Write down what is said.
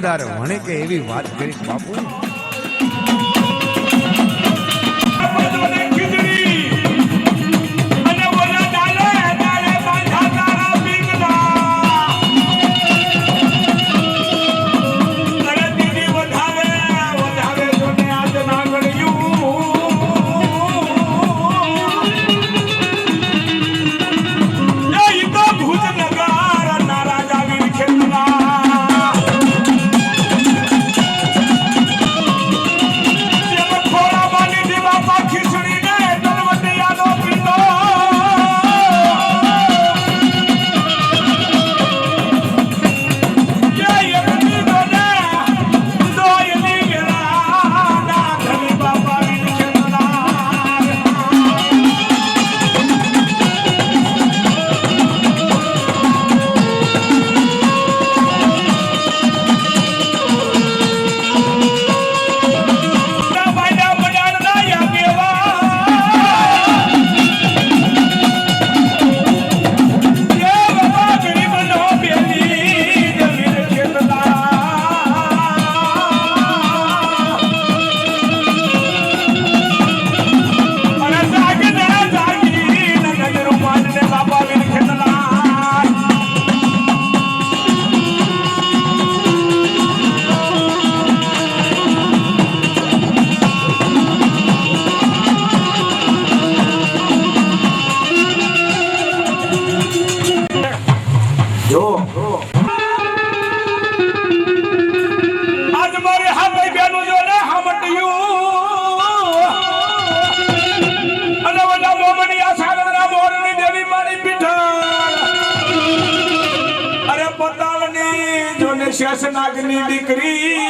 નામદાર વણિકે એવી વાત કરી. બાપુ શેષનાગની દીકરી